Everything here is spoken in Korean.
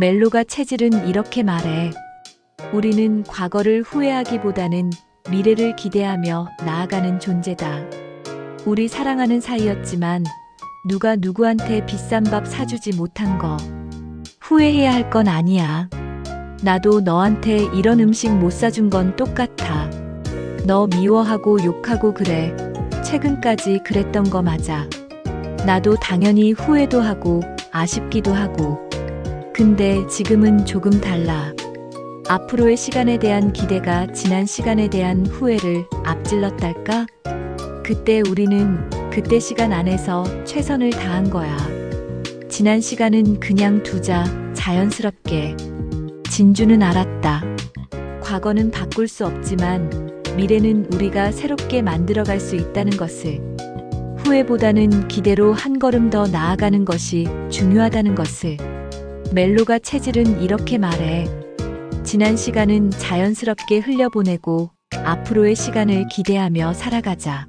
멜로가 체질은 이렇게 말해. 우리는 과거를 후회하기보다는 미래를 기대하며 나아가는 존재다. 우리 사랑하는 사이였지만 누가 누구한테 비싼 밥 사주지 못한 거 후회해야 할 건 아니야. 나도 너한테 이런 음식 못 사준 건 똑같아. 너 미워하고 욕하고 그래. 최근까지 그랬던 거 맞아. 나도 당연히 후회도 하고 아쉽기도 하고. 근데 지금은 조금 달라. 앞으로의 시간에 대한 기대가 지난 시간에 대한 후회를 앞질렀달까? 그때 우리는 그때 시간 안에서 최선을 다한 거야. 지난 시간은 그냥 두자, 자연스럽게. 진주는 알았다. 과거는 바꿀 수 없지만 미래는 우리가 새롭게 만들어갈 수 있다는 것을. 후회보다는 기대로 한 걸음 더 나아가는 것이 중요하다는 것을. 멜로가 체질은 이렇게 말해. 지난 시간은 자연스럽게 흘려보내고 앞으로의 시간을 기대하며 살아가자.